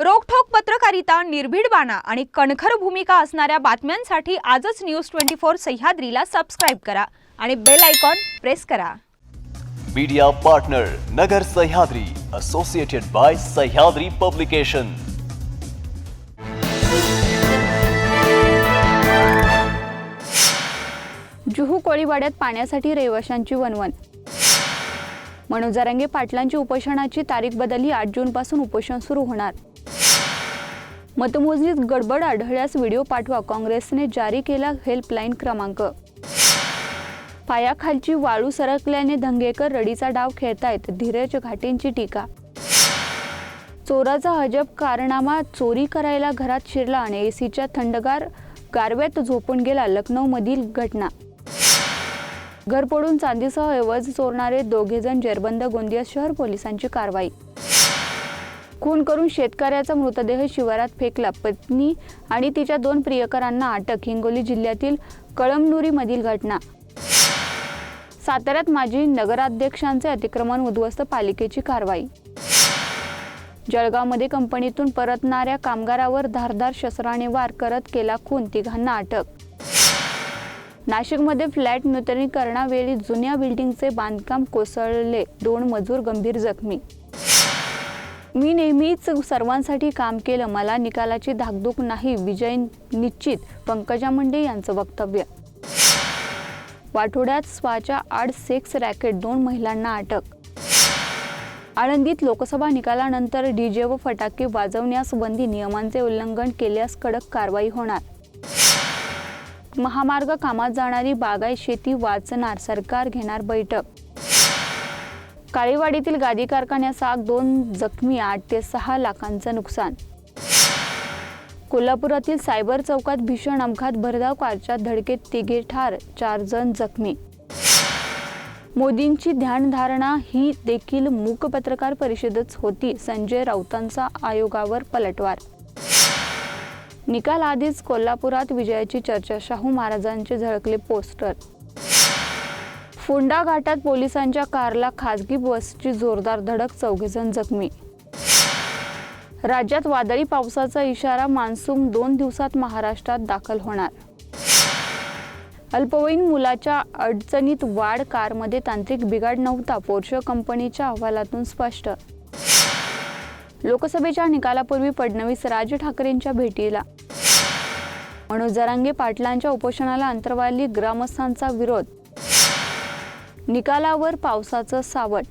रोखठोक पत्रकारिता निर्भीड बाणा आणि कणखर भूमिका असणाऱ्या बातम्यांसाठी आजच न्यूज ट्वेंटी फोर सह्याद्रीला सबस्क्राईब करा आणि बेल आयकॉन प्रेस करा. Media partner Nagar Sahyadri associated by Sahyadri publication Juhu कोळीवाड्यात पाण्यासाठी रहिवाशांची वनवन मनोज जरांगे पाटलांची उपोषणाची तारीख बदलली. आठ जूनपासून उपोषण सुरू होणार. मतमोजणीत गडबड आढळल्यास व्हिडिओ पाठवा. काँग्रेसने जारी केला हेल्पलाईन क्रमांक. पायाखालची वाळू सरकल्याने धंगेकर रडीचा डाव खेळतायत. धीरज घाटेंची टीका. चोराचा अजब कारनामा चोरी करायला घरात शिरला. आणि एसीच्या थंडगार गारव्यात झोपून गेला लखनौमधील घटना. घर पडून चांदीसह ऐवज चोरणारे दोघेजण जेरबंद गोंदिया शहर पोलिसांची कारवाई. खून करून शेतकऱ्याचा मृतदेह शिवारात फेकला. पत्नी आणि तिच्या दोन प्रियकरांना अटक हिंगोली जिल्ह्यातील कळमनुरीमधील घटना. साताऱ्यात माजी नगराध्यक्षांचे अतिक्रमण उद्ध्वस्त पालिकेची कारवाई. जळगावमध्ये कंपनीतून परतणाऱ्या कामगारावर धारदार शस्त्राने वार करत केला खून तिघांना अटक. नाशिकमध्ये फ्लॅट नूतनीकरणावेळी जुन्या बिल्डिंगचे बांधकाम कोसळले. दोन मजूर गंभीर जखमी. मी नेहमीच सर्वांसाठी काम केलं. मला निकालाची धाकधूक नाही. विजय निश्चित. पंकजा मुंडे यांचं वक्तव्य. वाठोड्यात स्वाच्या आड सेक्स रॅकेट दोन महिलांना अटक. आळंदीत लोकसभा निकालानंतर डीजे व फटाके वाजवण्यास बंदी नियमांचे उल्लंघन केल्यास कडक कारवाई होणार. महामार्ग कामात जाणारी बागाय शेती वाचणार सरकार घेणार बैठक. काळेवाडीतील गादी कारखान्यास आग दोन जखमी आठ ते सहा लाखांचं नुकसान. कोल्हापुरातील सायबर चौकात भीषण अपघात भरधाव कारच्या धडकेत तिघे ठार चार जण जखमी. मोदींची ध्यानधारणा ही देखील मूक पत्रकार परिषदच होती. संजय राऊतांचा आयोगावर पलटवार निकाल आधीच कोल्हापुरात विजयाची चर्चा शाहू महाराजांचे झळकले पोस्टर. फोंडा घाटात पोलिसांच्या कारला खासगी बसची जोरदार धडक चौघेजण जखमी. राज्यात वादळी पावसाचा इशारा मान्सून दोन दिवसात महाराष्ट्रात दाखल होणार. अल्पवयीन मुलाच्या अडचणीत वाढ कारमध्ये तांत्रिक बिघाड नव्हता पोर्शो कंपनीच्या अहवालातून स्पष्ट लोकसभेच्या निकालापूर्वी फडणवीस राज ठाकरेंच्या भेटीला. मनोज जरांगे पाटलांच्या उपोषणाला अंतरवाली ग्रामस्थांचा विरोध. निकालावर पावसाचं सावट.